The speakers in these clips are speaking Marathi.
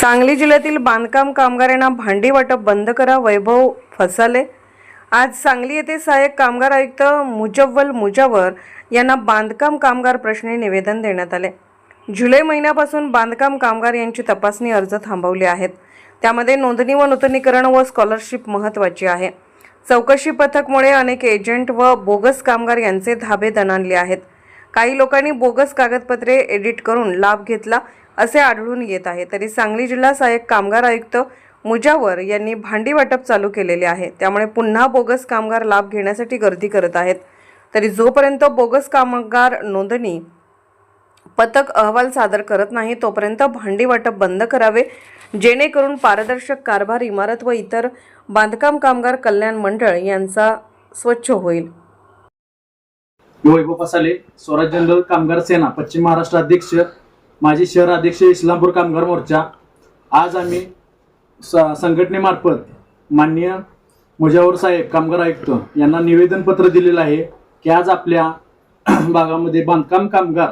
सांगली जिल्ह्यातील बांधकाम कामगारांना भांडी वाटप बंद करा वैभव फसाले. आज सांगली येथे सहाय्यक कामगार आयुक्त मुजव्वल मुजावर यांना बांधकाम कामगार प्रश्नी निवेदन देण्यात आले. जुलै महिन्यापासून बांधकाम कामगार यांची तपासणी अर्ज थांबवले आहेत. त्यामध्ये नोंदणी व नूतनीकरण व स्कॉलरशिप महत्त्वाची आहे. चौकशी पथकमुळे अनेक एजंट व बोगस कामगार यांचे धाबे दणानले आहेत. काही लोकांनी बोगस कागदपत्रे एडिट करून लाभ घेतला असे आढळून येत आहे. तरी सांगली जिल्हा सहाय्यक कामगार आयुक्त मुजावर यांनी भांडी वाटप चालू केलेले आहे. त्यामुळे पुन्हा बोगस कामगार लाभ घेण्यासाठी गर्दी करत आहेत. तरी जोपर्यंत बोगस कामगार नोंदणी पथक अहवाल सादर करत नाही तोपर्यंत भांडी वाटप बंद करावे जेणेकरून पारदर्शक कारभार इमारत व इतर बांधकाम कामगार कल्याण मंडळ यांचा स्वच्छ होईल. वैभव पसाले स्वराज्य कामगार सेना पश्चिम महाराष्ट्र अध्यक्ष माझे शहर अध्यक्ष इस्लामपूर कामगार मोर्चा. आज आम्ही स- संघटनेमार्फत माननीय मुजावर साहेब कामगार आयुक्त यांना निवेदनपत्र दिलेलं आहे की आज आपल्या भागामध्ये बांधकाम कामगार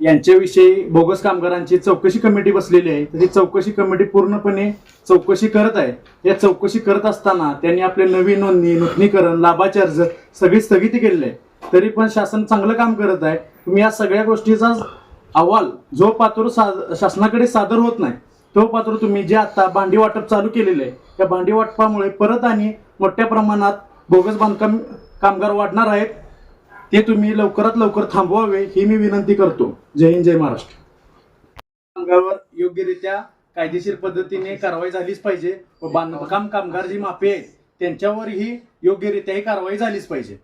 यांच्याविषयी बोगस कामगारांची चौकशी कमिटी बसलेली आहे. तर ही चौकशी कमिटी पूर्णपणे चौकशी करत आहे. या चौकशी करत असताना त्यांनी आपले नवीन नोंदणी नूतनीकरण लाभाचे अर्ज सगळी स्थगिती केलेली आहे. तरी पण शासन चांगलं काम करत आहे. तुम्ही या सगळ्या गोष्टीचा अहवाल जो पात्र शासनाकडे सादर होत नाही तो पात्र तुम्ही जे आता भांडी वाटप चालू केलेलं आहे त्या भांडी वाटपामुळे परत आणि मोठ्या प्रमाणात बोगस बांधकाम कामगार वाढणार आहेत ते तुम्ही लवकरात लवकर थांबवावे ही मी विनंती करतो. जय हिंद जय महाराष्ट्र. कामगारावर योग्यरित्या कायदेशीर पद्धतीने कारवाई झालीच पाहिजे व बांधकाम कामगार जी माफी आहेत त्यांच्यावरही योग्यरित्या ही कारवाई झालीच पाहिजे.